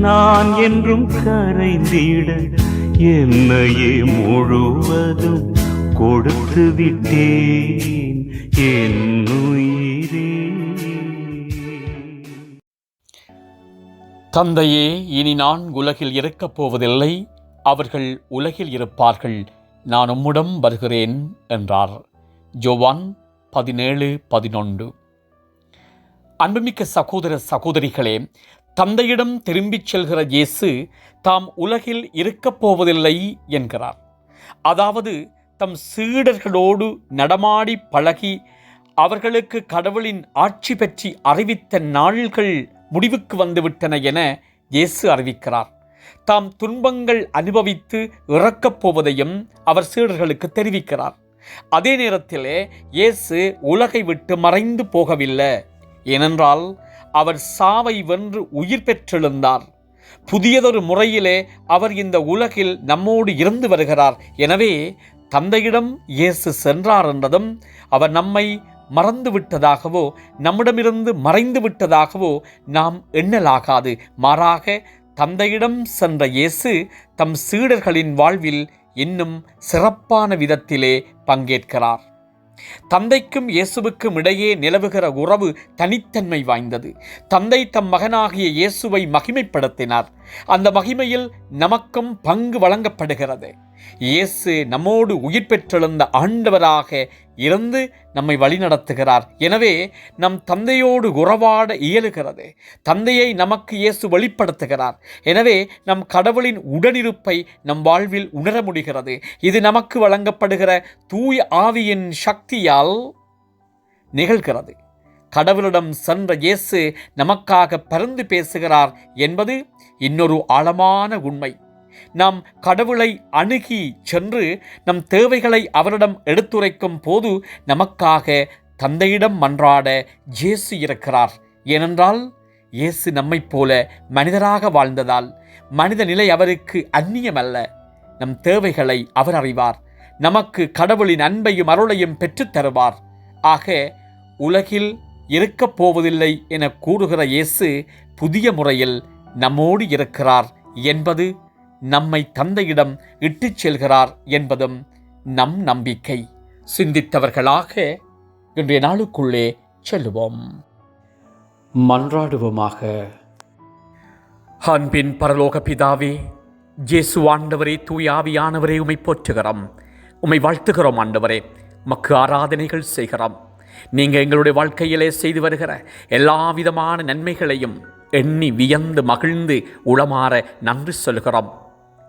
நான் என்றும் கரைந்திட என்னையே முழுவதும் கொடுத்து விட்டேன் என் உயிரே. தந்தையே இனி நான் உலகில் இருக்கப் போவதில்லை. அவர்கள் உலகில் இருப்பார்கள். நான் உம்முடம் வருகிறேன் என்றார். ஜோவான் பதினேழு பதினொன்று. அன்புமிக்க சகோதர சகோதரிகளே தந்தையிடம் திரும்பிச் செல்கிற இயேசு தாம் உலகில் இருக்கப் போவதில்லை என்கிறார். அதாவது தம் சீடர்களோடு நடமாடி பழகி அவர்களுக்கு கடவுளின் ஆட்சி பற்றி அறிவித்த நாள்கள் முடிவுக்கு வந்துவிட்டன என இயேசு அறிவிக்கிறார். தாம் துன்பங்கள் அனுபவித்து இறக்கப் போவதையும் அவர் சீடர்களுக்கு தெரிவிக்கிறார். அதே நேரத்திலே இயேசு உலகை விட்டு மறைந்து போகவில்லை. ஏனென்றால் அவர் சாவை வென்று உயிர் பெற்றெழுந்தார். புதியதொரு முறையிலே அவர் இந்த உலகில் நம்மோடு இருந்து வருகிறார். எனவே தந்தையிடம் இயேசு சென்றார் என்றதும் அவர் நம்மை மறந்து விட்டதாகவோ நம்மிடமிருந்து மறைந்து விட்டதாகவோ நாம் எண்ணலாகாது. மாறாக தந்தையிடம் சென்ற இயேசு தம் சீடர்களின் வாழ்வில் இன்னும் சிறப்பான விதத்திலே பங்கேற்கிறார். தந்தைக்கும் இயேசுவுக்கும் இடையே நிலவுகிற உறவு தனித்தன்மை வாய்ந்தது. தந்தை தம் மகனாகிய இயேசுவை மகிமைப்படுத்தினார். அந்த மகிமையில் நமக்கும் பங்கு வழங்கப்படுகிறது. இயேசு நம்மோடு உயிர் பெற்றெழுந்த ஆண்டவராக இருந்து நம்மை வழிநடத்துகிறார் எனவே நம் தந்தையோடு உறவாட இயலுகிறது. தந்தையை நமக்கு இயேசு வெளிப்படுத்துகிறார். எனவே நம் கடவுளின் உடனிருப்பை நம் வாழ்வில் உணர முடிகிறது. இது நமக்கு வழங்கப்படுகிற தூய ஆவியின் சக்தியால் நிகழ்கிறது. கடவுளிடம் சென்ற இயேசு நமக்காக பரிந்து பேசுகிறார் என்பது இன்னொரு ஆழமான உண்மை. நாம் கடவுளை அணுகி சென்று நம் தேவைகளை அவரிடம் எடுத்துரைக்கும் போது நமக்காக தந்தையிடம் மன்றாட இயேசு இருக்கிறார். ஏனென்றால் இயேசு நம்மைப் போல மனிதராக வாழ்ந்ததால் மனித நிலை அவருக்கு அந்நியமல்ல. நம் தேவைகளை அவர் அறிவார். நமக்கு கடவுளின் அன்பையும் அருளையும் பெற்றுத் தருவார். ஆக உலகில் இருக்கப் போவதில்லை என கூறுகிற இயேசு புதிய முறையில் நம்மோடு இருக்கிறார் என்பது நம்மை தந்தையிடம் இட்டுச் செல்கிறார் என்பதும் நம் நம்பிக்கை. சிந்தித்தவர்களாக இன்றைய நாளுக்குள்ளே செல்லுவோம். மன்றாடுவோமாக. அன்பின் பரலோக பிதாவே ஜேசு ஆண்டவரே தூய ஆவியானவரே உமை போற்றுகிறோம். உமை வாழ்த்துகிறோம் ஆண்டவரே. மக்கு ஆராதனைகள் செய்கிறோம். நீங்கள் எங்களுடைய வாழ்க்கையிலே செய்து வருகிற எல்லா விதமான நன்மைகளையும் எண்ணி வியந்து மகிழ்ந்து உளமாற நன்றி சொல்கிறோம்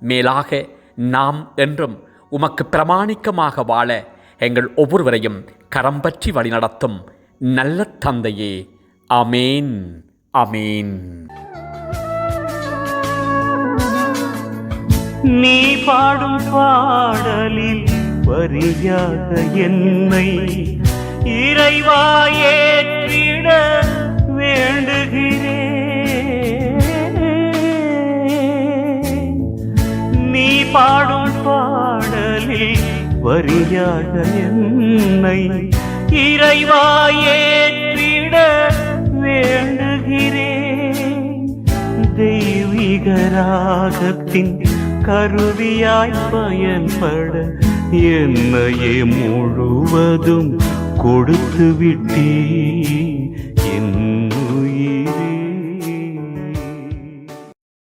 மேலாக நாம் என்றும் உமக்கு பிரமாணிக்கமாக வாழ எங்கள் ஒவ்வொருவரையும் கரம் பற்றி வழிநடத்தும் நல்ல தந்தையே. அமேன் அமேன் நீ பாடும் பாடலில் வரியாக என்னை இறைவாயேற்றிட வேண்டுகிறேன் பாடும் பாடலில் வரியாக என்னை இறைவாயேற்றிட வேண்டுகிறேன். தெய்வீக ராகத்தின் கருவியாய் பயன்பட என்னையே முழுவதும் கொடுத்து விட்டீர்